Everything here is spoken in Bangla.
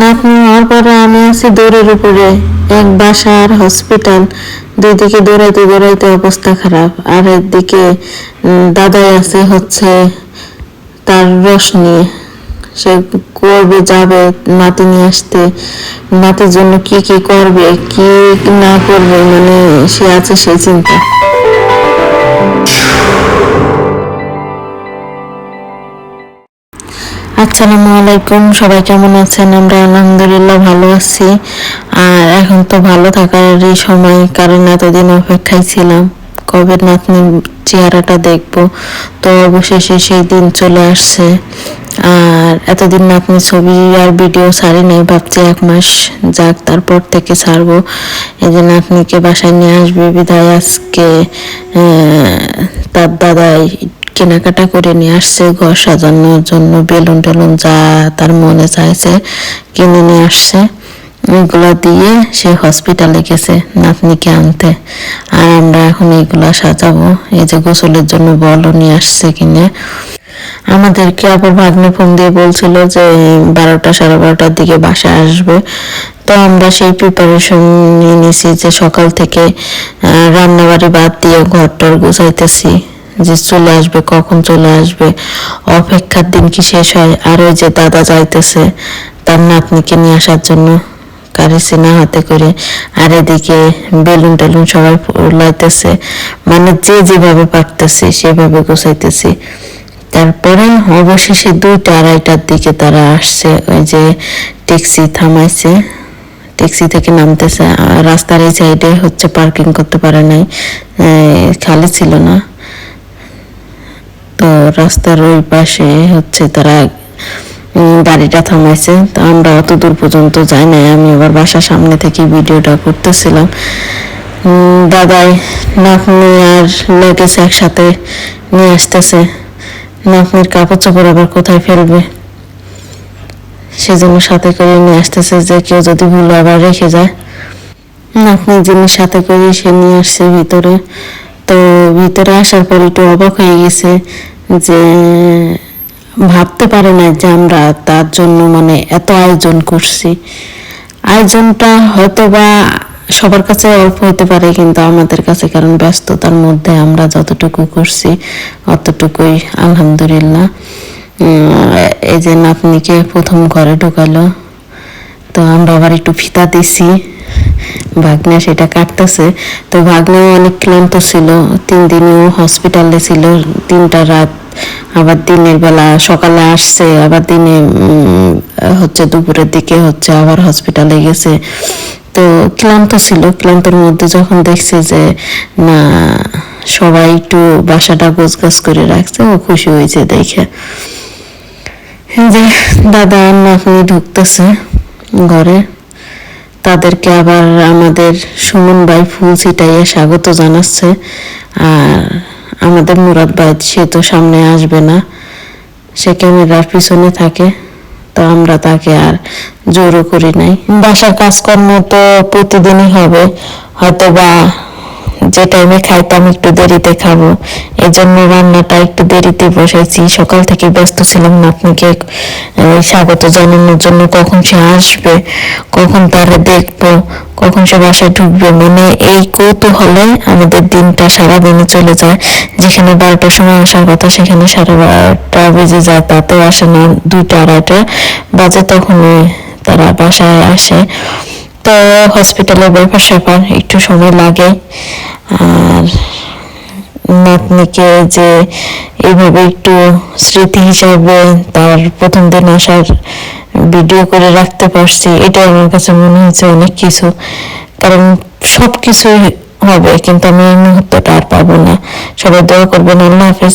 নাতনি হওয়ার পরে আমি আছি দৌড়ের উপরে। এক বাসার হসপিটাল। দুই দিকে দৌড়াইতে দৌড়াইতে অবস্থা খারাপ। আর একদিকে দাদাই আছে হচ্ছে তার রস নিয়ে। সে করবে, যাবে নাতি নিয়ে আসতে। নাতির জন্য কি কি করবে, কি না করবে মানে সে আছে সেই চিন্তা। আসসালামু আলাইকুম, সবাই কেমন আছেন? আমরা আলহামদুলিল্লাহ ভালো আছি। আর এখন তো ভালো থাকারই সময়, কারণ এতদিন অপেক্ষায় ছিলাম। কবে নাতনি চেহারাটা দেখব, তো অবশেষে সেই দিন চলে আসছে। আর এতদিন নাতনি ছবি আর ভিডিও ছাড়ি নাই, ভাবছি এক মাস যাক, তারপর থেকে ছাড়বো। এই যে নাতনিকে বাসায় নিয়ে আসবে? বিদায় আজকে তার দাদাই কেনাকাটা করে নিয়ে আসছে, ঘর সাজানোর জন্য বেলুন টেলুন যা তার মনে চাইছে কিনে নিয়ে আসছে। এগুলো দিয়ে সে হসপিটালে গেছে নাতনিকে আনতে। আর আমরা এখন এগুলা সাজাবো। এই যে গোসলের জন্য বলও নিয়ে আসছে কিনে। আমাদেরকে আবার ভাগ্নে ফোন দিয়ে বলছিল যে বারোটা সাড়ে বারোটার দিকে বাসায় আসবে। তো আমরা সেই প্রিপারেশন নিয়ে নিয়েছি যে সকাল থেকে রান্নাবাড়ি বাদ দিয়ে ঘরটর গুছাইতেছি। যে চলে আসবে, কখন চলে আসবে, অপেক্ষার দিন কি শেষ হয়? আর ওই যে দাদা যাইতেছে, তার নাতনিকে নিয়ে আসার জন্য সিনা হাতে করে। আর এদিকে বেলুন টেলুন সবাই লাইতেছে মানে যে যেভাবে পারতেছে, সেভাবে গোছাইতেছি। তারপরে অবশেষে দুইটা আড়াইটার দিকে তারা আসছে। ওই যে ট্যাক্সি থামাইছে। ট্যাক্সি থেকে নামতেছে। আর রাস্তার এই সাইডে হচ্ছে পার্কিং করতে পারে নাই। খালি ছিল না। তো রাস্তার ওই পাশে হচ্ছে তারা গাড়িটা থামাইছে। তো আমরা অত দূর পর্যন্ত যাই নাই। আমি আবার বাসার সামনে থেকে ভিডিওটা করতেছিলাম। দাদাই নাতনি আর লেগেজ একসাথে নিয়ে আসতেছে। নাতনির কাপড় চোপড় আবার কোথায় ফেলবে? সেজন্য সাথে করে নিয়ে আসতেছে যে কেউ যদি ভুলে আবার রেখে যায়। নাতনির জিনিস সাথে করে সে নিয়ে আসছে ভিতরে। তো ভিতরে আসার পর একটু অবাক হয়ে গেছে যে ভাবতে পারে না যে আমরা তার জন্য মানে এত আয়োজন করছি। আয়োজনটা হয়তো বা সবার কাছে অল্প হতে পারে, কিন্তু আমাদের কাছে কারণ ব্যস্ততার মধ্যে আমরা যতটুকু করছি অতটুকুই, আলহামদুলিল্লাহ। এই যে নাতনিকে প্রথম ঘরে ঢুকালো, তো আমরা আবার একটু ফিতা দিছি। ভাগ্নে সেটা কাটতেছে। তো ভাগ্নে অনেক ক্লান্ত ছিল। তিন দিনও হসপিটালে ছিল। তিনটা রাত, আবার দিনের বেলা সকালে আসছে, আবার দিনে হচ্ছে দুপুরের দিকে হচ্ছে আবার হসপিটালে গেছে। তো ক্লান্ত ছিল। ক্লান্তের মধ্যে যখন দেখছে যে, না, সবাই একটু বাসাটা গোছগাছ করে রাখছে, ও খুশি হয়েছে দেখে। যে দাদা নাতনি ঢুকতেছে ঘরে। তাদেরকে আবার আমাদের সুমন ভাই ফুল ছিটাইয়ে স্বাগত জানাচ্ছে। আর আমাদের মুরাদ ভাই, সে তো সামনে আসবে না, সে ক্যামেরার পিছনে থাকে, তো আমরা তাকে আর জোরও করি নাই। বাসার কাজকর্ম তো প্রতিদিনই হবে হয়তো বা যে টাইমে খাইতাম একটু দেরিতে খাব। এই জন্য রান্নাটা একটু দেরিতে বসেছি সকাল থেকে ব্যস্ত ছিলাম নাতনিকে আহ, স্বাগত জানানোর জন্য। কখন সে আসবে কখন তারা দেখব কখন সে বাসায় ঢুকবে? মানে এই কৌতূহলে আমাদের দিনটা সারাদিনে চলে যায়। যেখানে বারোটার সময় আসার কথা সেখানে সাড়ে বারোটা বেজে যায়। তাতেও আসে না দুইটা আড়াইটা বাজে তখনই তারা বাসায় আসে। তো হসপিটালের ব্যাপার স্যাপার একটু সময় লাগে। আর নাতনিকে যে এইভাবে একটু স্মৃতি হিসাবে তার প্রথম দিন আসার ভিডিও করে রাখতে পারছি এটা আমার কাছে মনে হচ্ছে অনেক কিছু। কারণ সব কিছুই হবে, কিন্তু আমি এই মুহূর্তটা আর পাবো না। সবাই দোয়া করবেন, আল্লাহ হাফেজ।